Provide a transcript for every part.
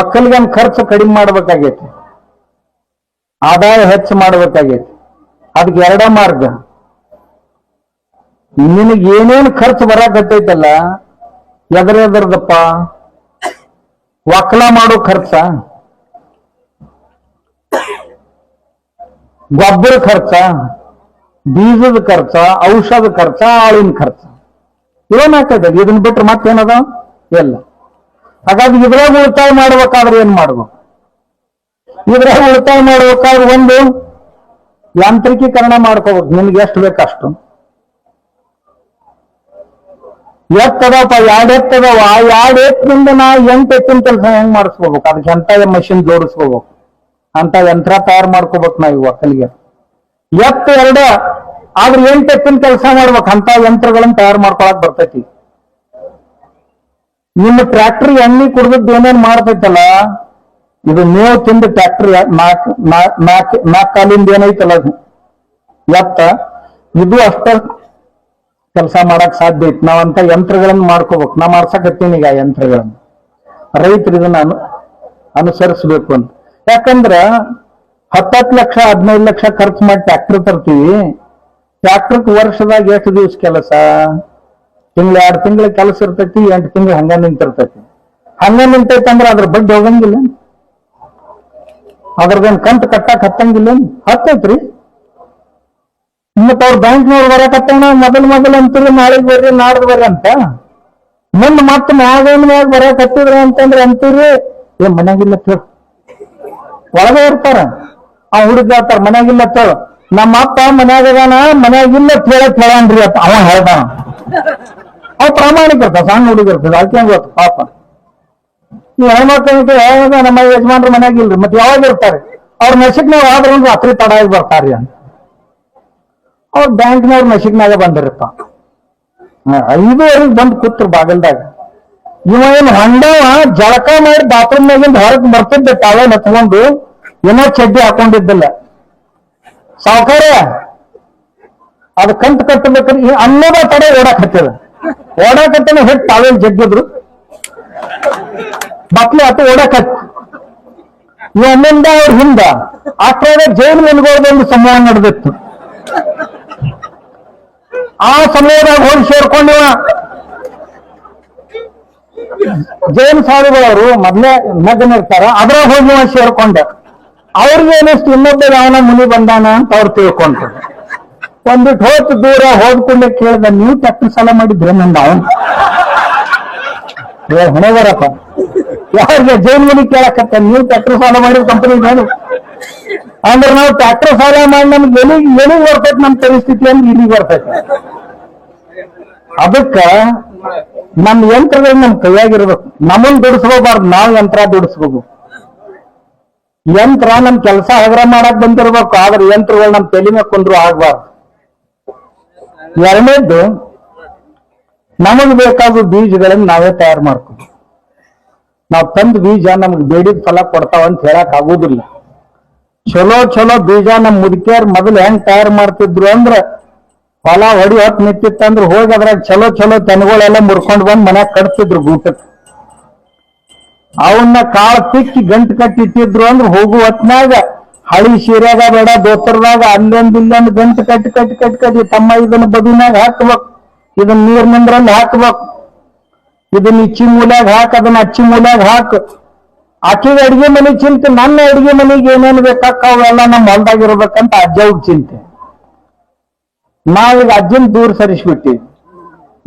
ಒಕ್ಕಲಿಗನ್ ಖರ್ಚು ಕಡಿಮೆ ಮಾಡ್ಬೇಕಾಗೈತಿ. ಆದಾಯ ಹೆಚ್ಚು ಮಾಡ್ಬೇಕಾಗೈತಿ. ಅದಕ್ಕೆ ಎರಡ ಮಾರ್ಗ. ನಿನಗೆ ಏನೇನು ಖರ್ಚು ಬರಾಕತ್ತೈತಲ್ಲ, ಎದ್ರ ಎದ್ರದಪ್ಪ? ಒಕ್ಕಲ ಮಾಡೋ ಖರ್ಚ. ಗೊಬ್ಬರ ಖರ್ಚ, ಬೀಜದ ಖರ್ಚ, ಔಷಧ ಖರ್ಚ ಆಳಿನ ಖರ್ಚ. ಏನಾಗ್ತದೆ ಇದನ್ನ ಬಿಟ್ರೆ ಮತ್ತೇನದ? ಇಲ್ಲ. ಹಾಗಾಗಿ ಇದ್ರಾಗ ಉಳಿತಾಯ ಮಾಡ್ಬೇಕಾದ್ರೆ ಏನ್ ಮಾಡ್ಬೇಕು ಇದ್ರಾಗ ಉಳಿತಾಯ ಮಾಡ್ಬೇಕಾದ್ರೆ ಒಂದು ಯಾಂತ್ರಿಕೀಕರಣ ಮಾಡ್ಕೋಬೇಕು. ನಿಮ್ಗೆ ಎಷ್ಟು ಬೇಕು ಅಷ್ಟು. ಎತ್ತದಪ್ಪ ಎರಡು ಎತ್ತದವ ಆ ಎರಡ್ ಎತ್ತಿನಿಂದ ನಾ ಎಂಟು ಎತ್ತಿನ ಕೆಲಸ ಹೆಂಗ್ ಮಾಡಿಸ್ಕೋಬೇಕು? ಅದಕ್ಕೆ ಎಂತ ಮಷಿನ್ ಜೋಡಿಸ್ಕೋಬೇಕು. ಅಂತ ಯಂತ್ರ ತಯಾರು ಮಾಡ್ಕೋಬೇಕು ನಾವು ಒಕ್ಕಲಿಗೆ ಎತ್ತ ಎರಡ? ಆದ್ರೆ ಎಂಟು ಎತ್ತಿನ ಕೆಲಸ ಮಾಡ್ಬೇಕು. ಅಂತ ಯಂತ್ರಗಳನ್ನ ತಯಾರು ಮಾಡ್ಕೊಳಕ್ ಬರ್ತೈತಿ. ನಿಮ್ಮ ಟ್ರ್ಯಾಕ್ಟರ್ ಎಣ್ಣೆ ಕುಡ್ದದ್ದು ಏನೇನ್ ಮಾಡ್ತೈತಲ್ಲ? ಇದು ಮೇವು ತಿಂದು ಟ್ರ್ಯಾಕ್ಟರ್ ನಾಕ್ ನಾಕ್ ಕಾಲಿಂದ ಏನೈತಲ್ಲ ಅದು? ಎತ್ತ? ಇದು ಅಷ್ಟ ಕೆಲಸ ಮಾಡಕ್ ಸಾಧ್ಯ ಐತಿ. ನಾವಂತ ಯಂತ್ರಗಳನ್ನ ಮಾಡ್ಕೋಬೇಕು. ನಾ ಮಾಡ್ಸಕತ್ತೀನಿ ಈಗ ಯಂತ್ರಗಳನ್ನ. ರೈತರು ಇದನ್ನ ಅನು ಅನುಸರಿಸ್ಬೇಕು ಅಂತ. ಯಾಕಂದ್ರ ಹತ್ತತ್ತು ಲಕ್ಷ, ಹದಿನೈದು ಲಕ್ಷ ಖರ್ಚು ಮಾಡಿ ಟ್ರ್ಯಾಕ್ಟರ್ ತರ್ತೀವಿ. ಟ್ರ್ಯಾಕ್ಟರ್ ವರ್ಷದಾಗ ಎಷ್ಟು ದಿವಸ ಕೆಲಸ? ತಿಂಗಳ, ಎರಡು ತಿಂಗಳ ಕೆಲಸ ಇರ್ತೈತಿ, ಎಂಟು ತಿಂಗಳು ಹಂಗ ನಿಂತಿರ್ತೈತಿ. ಹಂಗ ನಿಂತೈತಿ ಅಂದ್ರೆ ಅದ್ರ ಬಡ್ಡಿ ಹೋಗಂಗಿಲ್ಲ. ಅದ್ರದೊಂದು ಕಂತು ಕಟ್ಟಕ್ ಹತ್ತಂಗಿಲ್ಲ. ಹತ್ತೈತ್ರಿ. ಮತ್ತ ಅವ್ರ ಬ್ಯಾಂಕ್ನವ್ರು ಬರಕತ್ತಣ ಮೊದಲ್ ಮೊದಲ್ ಅಂತಿಲ್ಲ ನಾಳೆಗ್ ಬರ್ರಿ, ನಾಡ್ದು ಬರ್ರಿ ಅಂತ. ಮುಂದ್ ಮತ್ತೆ ಮ್ಯಾಗ ಮ್ಯಾಗ ಬರಕತ್ತಿದ್ರ ಅಂತಂದ್ರೆ ಅಂತೀರಿ ಏ, ಮನ್ಯಾಗಿಲ್ಲ ಕೇಳು ಒಳಗೆ ಇರ್ತಾರ. ಆ ಹುಡುಗ ಹೇಳ್ತಾರ, ಮನ್ಯಾಗಿಲ್ಲ ಕೇಳು ನಮ್ಮ ಅಪ್ಪ ಮನ್ಯಾಗ ಮನ್ಯಾಗಿಲ್ಲ ಕೇಳಕ್ ಹೇಳನ್ರಿ ಅಂತ ಅವ ಹೇಳ್ದಾನ. ಅವ್ ಪ್ರಾಮಾಣಿಕ ಇರ್ತಾವ, ಸಣ್ಣ ಹುಡುಗ ಇರ್ತದೆ, ಅದಕ್ಕೆ ಗೊತ್ತು? ಪಾಪ. ನೀವು ಹೆಣ್ಮಕ್ಳಿಗೆ ಯಾವಾಗ ನಮ್ಮ ಯಜಮಾನ್ರ ಮನೆಯಾಗ ಇಲ್ರಿ, ಮತ್ತೆ ಯಾವಾಗ ಇರ್ತಾರೆ? ಅವ್ರ ನಶಿಕ್ನಾಗ ಆದ್ರೂ ರಾತ್ರಿ ತಡ ಆಗಿ ಬರ್ತಾರ್ರಿ ಅಂತ. ಅವ್ರ ಬ್ಯಾಂಕ್ನವ್ರ ನಶಿಕ್ನಾಗ ಬಂದಿರಪ್ಪ ಐದುವರೆಗೆ ಬಂದು ಕೂತ್ರು ಬಾಗಲ್ದಾಗ. ಇವ ಏನ್ ಹಂಡವ? ಜಳಕ ಮಾಡಿ ಬಾತ್ರೂಮ್ ನಾಗಿಂದ ಹೊರಗ್ ಬರ್ತಿದ್ದೆ ತಾಳೆ ಹತ್ಕೊಂಡು ಏನೋ ಚಡ್ಡಿ ಹಾಕೊಂಡಿದ್ದಿಲ್ಲ. ಸಾವುಕಾರ, ಅದ್ ಕಂತು ಕಟ್ಟಬೇಕ್ರಿ ಅನ್ನೋದ ತಡೆ ಓಡಾಕ್ ಓಡಾಕ್ ಹತ್ತನ ಹಿಟ್ ಟವಲ್ ಜಗ್ಗಿದ್ರು. ಮಕ್ಳು ಆತ ಓಡಾಕತ್. ಇನ್ನೊಂದ ಅವ್ರ ಹಿಂದ ಅಷ್ಟ್ರಾಗ ಜೈಲ್ ಒಂದು ಸಂವಹನ ನಡೆದಿತ್ತು. ಆ ಸಮಯದಾಗ ಹೋಗಿ ಸೇರ್ಕೊಂಡಿವ ಜೈನ್ ಸಾಧುಗಳವರು ಮೊದ್ಲೇ ಮಗ್ನ ಇರ್ತಾರ, ಅದ್ರಾಗ ಹೋಗಿ ಸೇರ್ಕೊಂಡ. ಅವ್ರಿಗೆ ಏನಿಷ್ಟು ಇನ್ನೊಬ್ಬ ಯಾವನ ಮುನಿ ಬಂದಾನ ಅಂತ ಅವ್ರು ತಿಳ್ಕೊಂಡ್ರು. ಒಂದಿಟ್ಟು ಹೋತ್ ದೂರ ಹೋದ್ಕೊಂಡೆ ಕೇಳಿದ, ನೀವು ಟ್ಯಾಕ್ಟರ್ ಸಾಲ ಮಾಡಿದ್ರೆ ನಂದ ಅವನ್ ಹೊಣೆ ಯಾರಿಗೆ ಜೈನ್ ಮನಿ ಕೇಳಕತ್ತ? ನೀವು ಟ್ಯಾಕ್ಟರ್ ಸಾಲ ಮಾಡಿದ ಕಂಪನಿ ಹೇಳು. ಅಂದ್ರೆ ನಾವು ಟ್ಯಾಕ್ಟರ್ ಸಾಲ ಮಾಡಿ ನಮ್ಗೆ ಎಲ್ಲಿಗೆ ಎಲ್ಲಿಗೆ ಬರ್ತೈತೆ ನಮ್ಮ ಪರಿಸ್ಥಿತಿ ಅಂದ್ರೆ ಇಲ್ಲಿಗೆ ಬರ್ತೈತೆ ಅದಕ್ಕ ನಮ್ಮ ಯಂತ್ರಗಳು ನಮ್ ಕೈಯಾಗಿರ್ಬೇಕು. ನಮ್ಮನ್ ದುಡಿಸ್ಕೋಬಾರ್ದು, ನಾವು ಯಂತ್ರ ದುಡಿಸ್ಬೇಕು ಯಂತ್ರ ನಮ್ ಕೆಲಸ ಹಗರ ಮಾಡಕ್ ಬಂದಿರ್ಬೇಕು, ಆದ್ರೆ ಯಂತ್ರಗಳು ನಮ್ ತಲೆ ಕುಂದ್ರು ಆಗ್ಬಾರ್ದು. ಎರಡನೇದ್ದು, ನಮಗ್ ಬೇಕಾದ ಬೀಜಗಳನ್ನ ನಾವೇ ತಯಾರು ಮಾಡ್ತೀವಿ ನಾವು ತಂದ ಬೀಜ ನಮ್ಗೆ ಬೇಡಿದ ಫಲ ಕೊಡ್ತಾವ ಅಂತ ಹೇಳಕ್ ಆಗುದಿಲ್ಲ. ಚಲೋ ಚಲೋ ಬೀಜ ನಮ್ ಮುದುಕಿಯರ್ ಮೊದಲು ಹೆಂಗ್ ತಯಾರು ಮಾಡ್ತಿದ್ರು ಅಂದ್ರ ಹೊಲ ಹೊಡಿ ಹೊತ್ ನಿಂತಿತ್ತಂದ್ರ ಹೋಗಿ ಅದ್ರಾಗ ಚಲೋ ಚಲೋ ತೆನ್ಗಳೆಲ್ಲ ಮುರ್ಕೊಂಡ್ ಬಂದ್ ಮನ್ಯಾಗ ಕಟ್ತಿದ್ರು ಗೂಟಕ್. ಅವನ್ನ ಕಾಳು ತಿಕ್ಕಿ ಗಂಟು ಕಟ್ಟಿಟ್ಟಿದ್ರು ಅಂದ್ರೆ ಹೋಗುವ ಹೋಗು ಹೊತ್ನಾಗ ಹಳಿ ಸೀರೆಗ ಬೇಡ ದೋತರದಾಗ ಅಲ್ಲೊಂದ್ ಇಲ್ಲೊಂದ್ ಗಂಟು ಕಟ್ಟಿ ಕಟ್ಟಿ ಕಟ್ಟಿ ಕಟ್ಟಿ ತಮ್ಮ ಇದನ್ನ ಬದಿನಾಗ ಹಾಕ್ಬೇಕು. ಇದನ್ನ ನೀರ್ನಿಂದ್ರಲ್ಲಿ ಹಾಕ್ಬೇಕು. ಇದನ್ನ ಇಚ್ಚಿ ಮೂಲ್ಯಾಗ ಹಾಕ್, ಅದನ್ನ ಅಚ್ಚಿ ಮೂಲ್ಯಾಗ ಹಾಕ್. ಆಕೆಗೆ ಅಡಿಗೆ ಮನೆ ಚಿಂತೆ, ನನ್ನ ಅಡಿಗೆ ಮನೆಗೆ ಏನೇನು ಬೇಕಾಕ ಅವೆಲ್ಲ ನಮ್ಮ ಇರ್ಬೇಕಂತ ಅಜ್ಜವ್ಗ ಚಿಂತೆ. ನಾವೀಗ ಅಜ್ಜನ್ ದೂರ ಸರಿಸ್ಬಿಟ್ಟಿವಿ.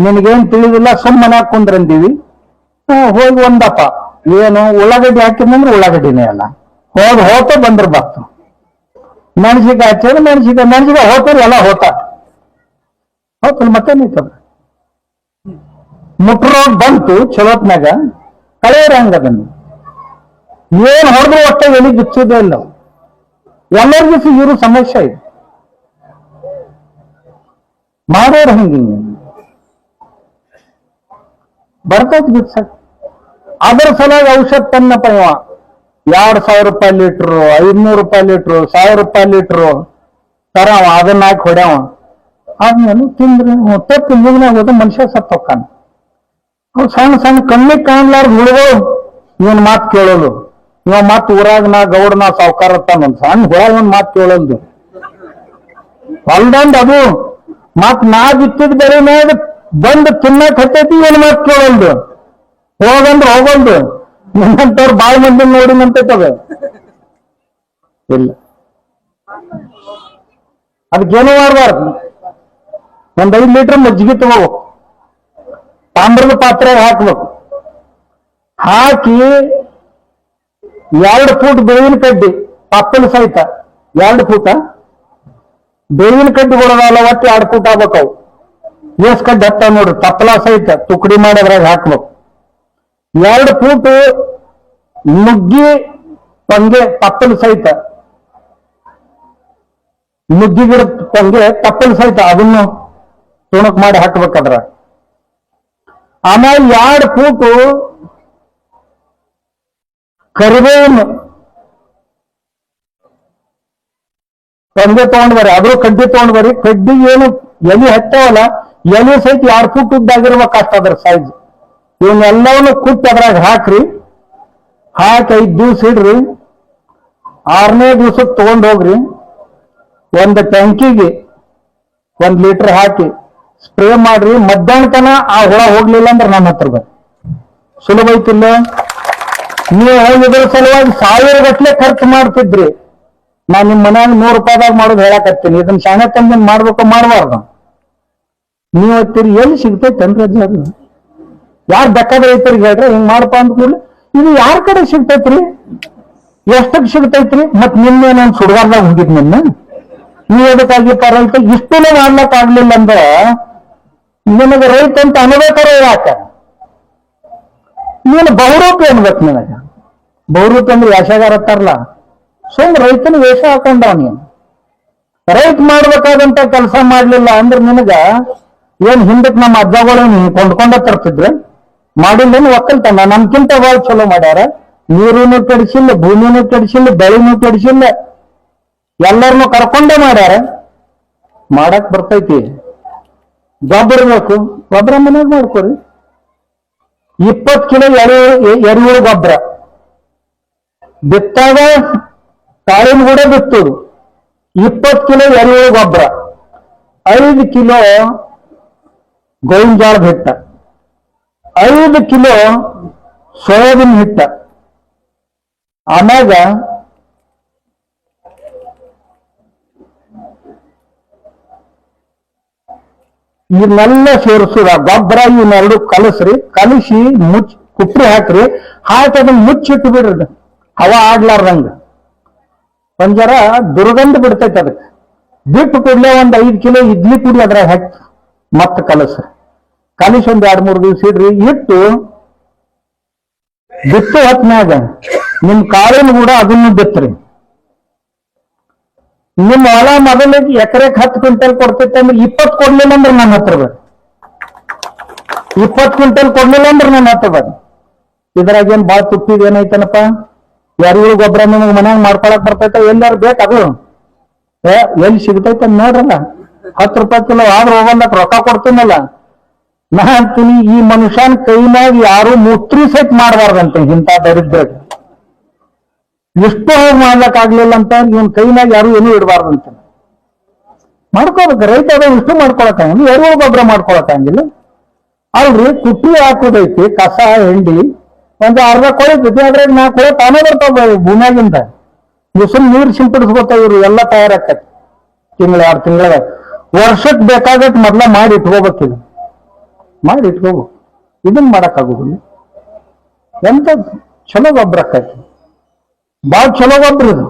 ನಿನಗೇನ್ ತಿಳಿದಿಲ್ಲ ಸುಮ್ಮನೆ ಕುಂದ್ರಂದೀವಿ ಹೋಗಿ ಒಂದಪ್ಪ. ಏನು, ಉಳ್ಳಾಗಡ್ಡಿ ಹಾಕಿದ್ನಂದ್ರೆ ಉಳ್ಳಾಗಡ್ಡಿನೇ ಅಲ್ಲ. ಹೋಗಿ ಹೋತ ಬಂದ್ರ ಬರ್ತು. ಮೆಣಸಿಕಾಯಿ ಹಚ್ಚಿದ್ರೆ ಮೆಣಸಿಕಾಯಿ ಮೆಣಸಿಕಾಯಿ ಹೋತಾರೆ ಎಲ್ಲ ಹೋತ ಹೌದಲ್ಲ ಮತ್ತೇನೈತದ ಮುಟ್ರೋಗ್ ಬಂತು ಚಲೋತ್ನಾಗ ಕಳೆಯರ ಹಂಗದನ್ನು ಏನ್ ಹೊಡೆದ್ರು ಒಟ್ಟೆ ಎಲ್ಲಿ ಬಿಚ್ಚೋದೇ ಇಲ್ಲ. ಎಮರ್ಜೆನ್ಸಿ ಇರೋ ಸಮಸ್ಯೆ ಇದೆ. ಮಾಡೋರು ಹಂಗೆ. ಬರ್ತೈತಿ ಬಿಡ್ಸಕ್ ಅದ್ರ ಸಲುವಾಗಿ ಔಷಧ ತನ್ನಪ್ಪ ಇವ ಎರಡ್ ಸಾವಿರ ರೂಪಾಯಿ ಲೀಟ್ರು, ಐದ್ನೂರು ರೂಪಾಯಿ ಲೀಟ್ರು, ಸಾವಿರ ರೂಪಾಯಿ ಲೀಟ್ರು ತರ ಅದನ್ನ ಹಾಕಿ ಹೊಡ್ಯಾವ. ಆದ್ಮೇಲೆ ತಿಂದ್ರೆ ತಪ್ಪು ಮೂಗ್ನಾಗ ಹೋದ ಮನುಷ್ಯ ಸತ್ತೊಕ್ಕಾನ ಅವ್ ಸಣ್ಣ ಸಣ್ಣ ಕಣ್ಣಿಗೆ ಕಾಣ್ಲಾರ್ದ ಹುಡುಗರು, ಇವನ್ ಮಾತ್ ಕೇಳೋದು. ಇವ ಮತ್ ಊರಾಗ ನಾ ಗೌಡ ನಾ ಸಾವ್ಕಾರ ಅಂತಾನ ಸಣ್ಣ ಹುಳ ಇವನ್ ಮಾತ್ ಕೇಳೋದು. ಹೊಲ್ದಂದ್ ಅದು. ಮತ್ ನಾ ಬಿತ್ತಿದ ಬೆಳೆ ಮೇಲೆ ಬಂದು ತಿನ್ನಕ್ ಹತ್ತೈತಿ, ಇವನ್ ಮಾತ್ ಕೇಳೋದು. ಹೋಗಂದ್ರೆ ಹೋಗೋಲ್ದು ನಿನ್ನಂತವ್ರು ಬಾಳ ಮಂದಿ ನೋಡಿ ನಿಂತೈತದ ಇಲ್ಲ. ಅದಕ್ಕೇನು ಮಾಡಬಾರ್ದು. ಒಂದ್ ಐದ್ ಲೀಟರ್ ಮಜ್ಜಿಗೆ ತಗೋಬೇಕು. ತಾಮ್ರದ ಪಾತ್ರೆ ಹಾಕ್ಬೇಕು. ಹಾಕಿ ಎರಡು ಫೂಟ್ ಬೇವಿನ ಕಡ್ಡಿ ಪಪ್ಪಲ್ ಸಹಿತ. ಎರಡು ಫೂಟ? ಬೇವಿನ ಕಡ್ಡಿ ಕೊಡೋದಲ್ಲ ಒಟ್ಟು ಎರಡು ಫೂಟ್ ಆಗ್ಬೇಕು ಅವು. ಎಸ್ ಕಡ್ಡಿ ಹತ್ತ ನೋಡ್ರಿ ತಪ್ಪಲ ಸಹಿತ. ತುಕಡಿ ಮಾಡಿ ಅದ್ರಾಗ ಹಾಕ್ಬೇಕು. ಎರಡು ಫೂಟ್ ನುಗ್ಗಿ ಪಂಗೆ ತಪ್ಪಲು ಸಹಿತ. ನುಗ್ಗಿ ಗಿಡ ಪಂಗೆ ತಪ್ಪಲು ಸಹಿತ ಅದನ್ನು ತುಣಕ್ ಮಾಡಿ ಹಾಕ್ಬೇಕದ್ರ ಆಮೇಲೆ ಎರಡು ಫೂಟು ಕರಿಬೇವನ್ನು ಪಂಗೆ ತಗೊಂಡ್ ಬರ್ರಿ. ಅದ್ರ ಕಡ್ಡಿ ತಗೊಂಡ್ ಬರ್ರಿ. ಕಡ್ಡಿ ಏನು ಎಲೆ ಹತ್ತವಲ್ಲ, ಎಲೆ ಸಹಿತ ಎರಡು ಫೂಟ್ ಉದ್ದಾಗಿರ್ಬೇಕು ಅಷ್ಟ ಅದ್ರ ಸೈಜ್ ಇವನ್ನೆಲ್ಲವನ್ನು ಕುಟ್ಟಿ ಅದ್ರಾಗ ಹಾಕ್ರಿ. ಹಾಕಿ ಐದು ದಿವ್ಸ ಇಡ್ರಿ. ಆರನೇ ದಿವ್ಸಕ್ಕೆ ತಗೊಂಡು ಹೋಗ್ರಿ. ಒಂದು ಟ್ಯಾಂಕಿಗೆ ಒಂದು ಲೀಟರ್ ಹಾಕಿ ಸ್ಪ್ರೇ ಮಾಡ್ರಿ. ಮಧ್ಯಾಹ್ನ ತನ ಆ ಹುಳ ಹೋಗ್ಲಿಲ್ಲ ಅಂದ್ರೆ ನನ್ನ ಹತ್ರ ಬರ್ರಿ ಸುಲಭ ಐತಿಲ್ಲ. ನೀವು ಹೋಗಿದ್ರ ಸಲುವಾಗಿ ಸಾವಿರ ಗಟ್ಲೆ ಖರ್ಚು ಮಾಡ್ತಿದ್ರಿ. ನಾ ನಿಮ್ ಮನ್ಯಾಗ ನೂರು ರೂಪಾಯಿದಾಗ ಮಾಡೋದು ಹೇಳಕತ್ತೀನಿ. ಇದನ್ನ ಶಾಣೆ ತಂದಿನ ಮಾಡ್ಬೇಕು ಮಾಡಬಾರ್ದು? ನೀವು ಹತ್ತಿರಿ ಎಲ್ಲಿ ಸಿಗ್ತೈತೆ ಅಂದ್ರೆ ಅದು ಯಾರು ಬೇಕಾದ ರೈತರಿಗೆ ಹೇಳ್ರಿ, ಹಿಂಗ್ ಮಾಡಪ್ಪ ಅಂದ್ಕೂಡ್ಲಿ. ಕೂಡಲೇ ಇದು ಯಾರ ಕಡೆ ಸಿಗ್ತೈತ್ರಿ? ಎಷ್ಟಕ್ ಸಿಗ್ತೈತ್ರಿ? ಮತ್ ನಿನ್ನೆ ನಾನು ಸುಡ್ಗಾರ್ದಾಗ ಹೋಗಿದ್ ನಿನ್ನ. ನೀವ್ ಎದಕ್ಕಾಗಿಪ್ಪ ರೈತ, ಇಷ್ಟನೇ ಮಾಡ್ಲಕ್ ಆಗ್ಲಿಲ್ಲ ಅಂದ್ರೆ ನಿನಗೆ ರೈತ ಅಂತ ಅನ್ಬೇಕಾರೆ ಯಾಕ? ನೀನು ಬಹುರೂಪಿ ಅನ್ಬೇಕು ನಿನಗ. ಬಹುರೂಪಿ ಅಂದ್ರೆ ಯಾಶಗಾರ ಅತ್ತಾರಲ್ಲ? ಸುಮ್ ರೈತನ ವೇಷ ಹಾಕೊಂಡ ನೀನು. ರೈತ ಮಾಡ್ಬೇಕಾದಂತ ಕೆಲಸ ಮಾಡ್ಲಿಲ್ಲ ಅಂದ್ರೆ ನಿನಗ ಏನ್ ಹಿಂದಕ್ ನಮ್ಮ ಅಜ್ಜಗಳು ಕೊಂಡ್ಕೊಂಡ ತರ್ತಿದ್ರ? ಮಾಡಿಲ್ಲೇನು ಒಕ್ಕಲ್ತನ ನಮ್ಕಿಂತ ಭಾಳ ಚಲೋ ಮಾಡ್ಯಾರ. ನೀರಿನೂ ಕೆಡಿಸಿಲ್ಲ, ಭೂಮಿನೂ ಕೆಡಿಸಿಲ್ಲ, ಬೆಳೆನೂ ಕೆಡಿಸಿಲ್ಲ. ಎಲ್ಲರನ್ನು ಕರ್ಕೊಂಡೇ ಮಾಡ್ಯಾರ. ಮಾಡಕ್ ಬರ್ತೈತಿ. ಗೊಬ್ಬರ ಬೇಕು ಗೊಬ್ಬರ ಮನ್ಯಾಗ ಮಾಡ್ಕೊರಿ ಇಪ್ಪತ್ತು ಕಿಲೋ ಎರೆ ಎರೆಹುಳು ಗೊಬ್ಬರ. ಬಿತ್ತಾಗ ಕಾಳಿನ ಕೂಡ ಬಿತ್ತೋದು. ಇಪ್ಪತ್ತು ಕಿಲೋ ಎರೆಹುಳು ಗೊಬ್ಬರ. ಐದು ಕಿಲೋ ಗೋವಿನ ಜೋಳದ ಹಿಟ್ಟ ಐದು ಕಿಲೋ ಸೋಯಾಬೀನ್ ಹಿಟ್ಟ. ಆಮ್ಯಾಗ ಇವನ್ನೆಲ್ಲ ಸೇರಿಸುದ ಗೊಬ್ಬರ ಇವನ್ನೆರಡು ಕಲಸ್ರಿ, ಕಲಸಿ ಮುಚ್ಚಿ ಕುಪ್ರಿ ಹಾಕ್ರಿ, ಹಾಕಿ ಅದನ್ನ ಮುಚ್ಚಿಟ್ಟು ಬಿಡ್ರಿ ಹವಾ ಆಡ್ಲಾರ್ದಂಗ ಒಂಜರ ಜರ ದುರ್ಗಂಧ ಬಿಡ್ತೈತೆ ಅದಕ್ಕೆ. ಬಿಟ್ಟು ಕೂಡಲೇ ಒಂದ್ ಐದು ಕಿಲೋ ಇಡ್ಲಿ ಪುಡಿ ಅದ್ರಾಗ ಹಾಕಿ ಮತ್ತೆ ಕಲಸ್ರಿ. ಕಲಿಸಿ ಒಂದ್ ಎರಡ್ ಮೂರ್ ದಿವ್ಸ ಇಡ್ರಿ, ಇಟ್ಟು ಬಿತ್ತು ಹೊತ್ನ್ಯಾಗ ನಿಮ್ ಕಾಳಿನ ಕೂಡ ಅದನ್ನು ಬಿತ್ರಿ. ನಿಮ್ಮ ಹೊಲ ಮೊದಲಿಗೆ ಎಕರೆಕ್ ಹತ್ತು ಕ್ವಿಂಟಲ್ ಕೊಡ್ತೈತೆ ಅಂದ್ರೆ ಇಪ್ಪತ್ತು ಕೊಡ್ಲಿಲ್ಲ ಅಂದ್ರೆ ನನ್ನ ಹತ್ರ ಬರ್ರಿ. ಇಪ್ಪತ್ತು ಕ್ವಿಂಟಲ್ ಕೊಡ್ಲಿಲ್ಲ ಅಂದ್ರೆ ನನ್ನ ಹತ್ರ ಬರ್ರಿ. ಇದ್ರಾಗ ಏನ್ ಬಾಳ್ ತುಪ್ಪಿದ ಏನೈತನಪ್ಪ ಯಾರಿಗೂ ಗೊಬ್ಬರ ನಿಮಗೆ ಮನ್ಯಾಗ ಮಾಡ್ಕೊಳಕ್ ಬರ್ತೈತ, ಎಲ್ಲಾರು ಏ, ಎಲ್ಲಿ ಸಿಗ್ತೈತ ನೋಡ್ರಲ್ಲ. ಹತ್ತು ರೂಪಾಯಿ ಕಿಲೋ ಆದ್ರೂ ಹೋಗಲ್ಲ ರೊಕ್ಕ ಕೊಡ್ತೀನಲ್ಲ. ನಾ ಅಂತೀನಿ ಈ ಮನುಷ್ಯನ ಕೈನಾಗ ಯಾರು ಮುತ್ರಿ ಸೆಟ್ ಮಾಡಬಾರ್ದಂತ ಇಂಥ ದರಿದ್ರ ಎಷ್ಟು ಹೋಗಿ ಮಾಡ್ಲಕ್ ಆಗ್ಲಿಲ್ಲ ಅಂತ ಇವನ್ ಕೈನಾಗ ಯಾರು ಏನೂ ಇಡಬಾರ್ದಂತ. ಮಾಡ್ಕೋಬೇಕು, ರೈತ ಅದ, ಇಷ್ಟು ಮಾಡ್ಕೊಳಕಂಗಿಲ್ಲ ಎರೆಹುಳು ಗೊಬ್ಬರ ಮಾಡ್ಕೊಳಕಾಗಿಲ್ಲ ಅಲ್ರಿ, ಕುಟ್ಟಿ ಹಾಕೋದೈತಿ, ಕಸ, ಹೆಂಡಿ, ಒಂದು ಅರ್ಧ ಕೊಳೆ ಜೊತೆ ಅದ್ರಾಗ ನಾ ಕೊಳೆ ತಾನೇ ಬರ್ತಾವ ಭೂಮ್ಯಾಗಿಂದ. ಬಿಸಿಲು ನೀರು ಸಿಂಪಡಿಸ್ಕೊತಾವ ಇವ್ರು, ಎಲ್ಲ ತಯಾರಾಕತಿ ತಿಂಗಳ, ಆರು ತಿಂಗಳ ವರ್ಷಕ್ಕೆ ಬೇಕಾಗಟ್ ಮೊದ್ಲ ಮಾಡಿ ಇಟ್ಕೋಬೇಕಿಲ್ಲ ಮಾಡಿ ಇಟ್ಕೋಬೇಕು ಇದನ್ನ ಮಾಡಕ್ಕಾಗುದಿಲ್ಲ. ಎಂತ ಚಲೋ ಗೊಬ್ಬರ ಆಕೈತಿ ಭಾಳ ಚಲೋ ಗೊಬ್ಬರ ಇದು